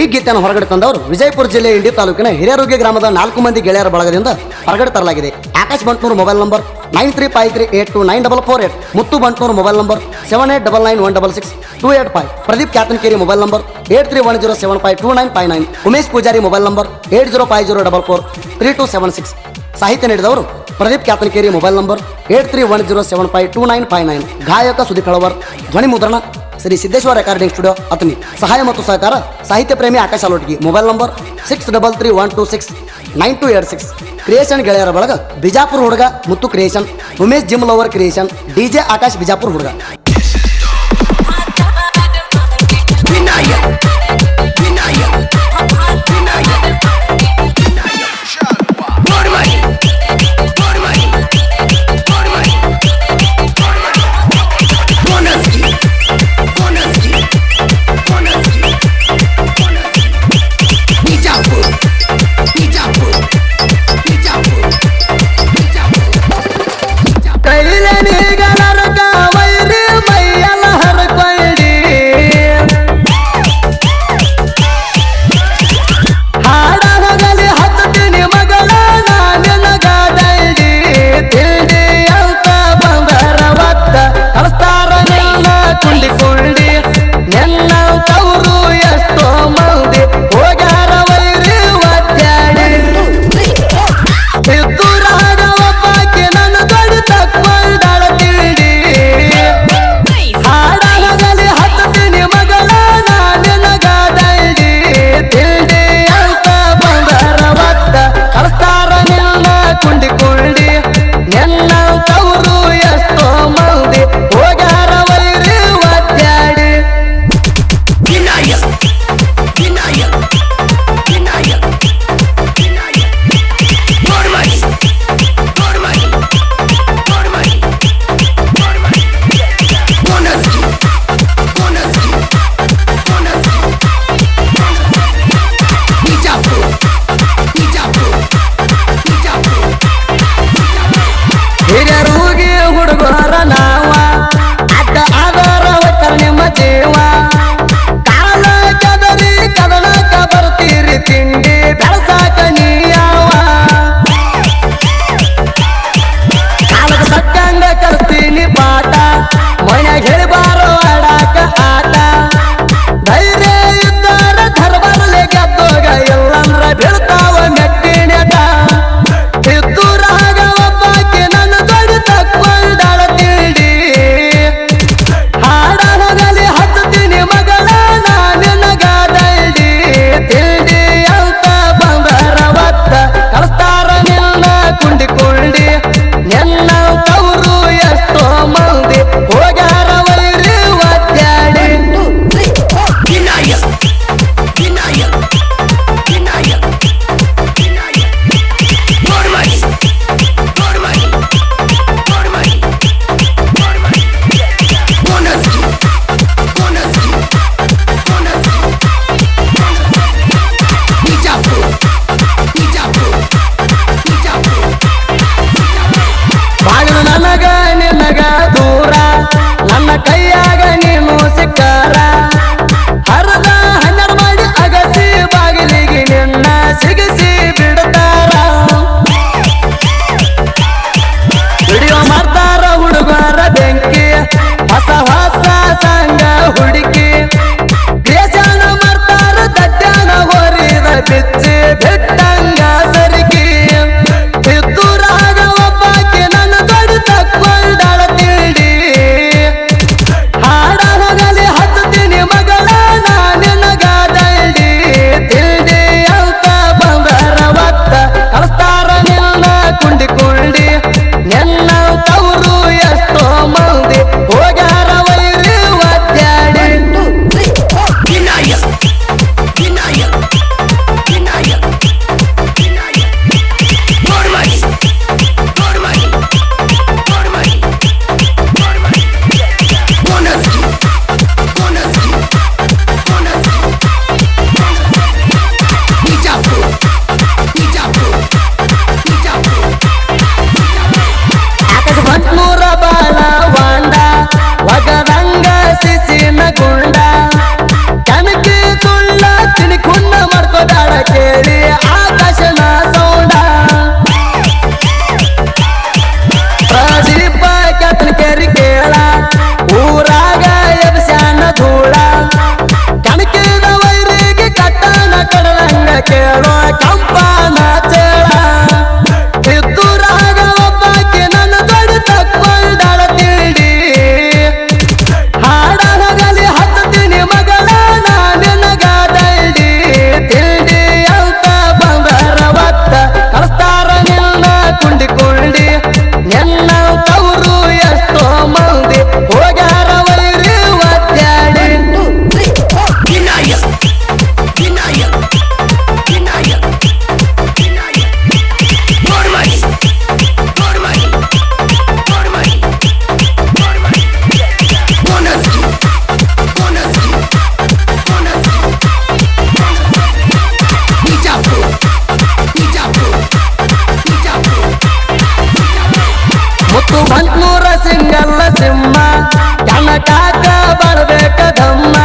ಈ ಗೀತೆಯನ್ನು ಹೊರಗಡೆ ತಂದವರು ವಿಜಯಪುರ ಜಿಲ್ಲೆ ಇಂಡಿ ತಾಲೂಕಿನ ಹಿರಿಯರುಗಿ ಗ್ರಾಮದ ನಾಲ್ಕು ಮಂದಿ ಗೆಳೆಯರ ಬಳಗದಿಂದ ಹೊರಗಡೆ ತರಲಾಗಿದೆ. Akash Bantnur mobile number nine three five three eight two nine double four eight, Muthu Bantnur mobile number seven eight double nine one double six, two eight five, Pradeep Kyatankeri mobile number eight three one zero seven five two nine five nine, Umesh Pujari mobile number eight zero five zero double four three two seven six. ಸಾಹಿತ್ಯ ನೀಡಿದವರು Pradeep Kyatankeri mobile number eight three one zero seven five two nine five nine. ಗಾಯಕ ಸುದೀಪ್ ಹಳವರ್ ಧ್ವನಿ ಮುದ್ರಣ Shri Siddeshwara recording studio Athani. ಸಹಾಯ ಮತ್ತು ಸಹಕಾರ ಸಾಹಿತ್ಯ ಪ್ರೇಮಿ Akash Alotgi mobile number six double three one two six nine two eight six. Creation ಗೆಳೆಯರ ಬಳಗ ಬಿಜಾಪುರ ಹುಡುಗ Muthu creation Umesh gym lover creation DJ Akash Bijapur ಹುಡುಗ. கையில் பா limit ಮುತ್ತು ಸಿಂಗಲ್ಲ ಸಿಂಹ. ಕನಕಾಕ ಬಳ್ಬೇಕ ದಮ್ಮ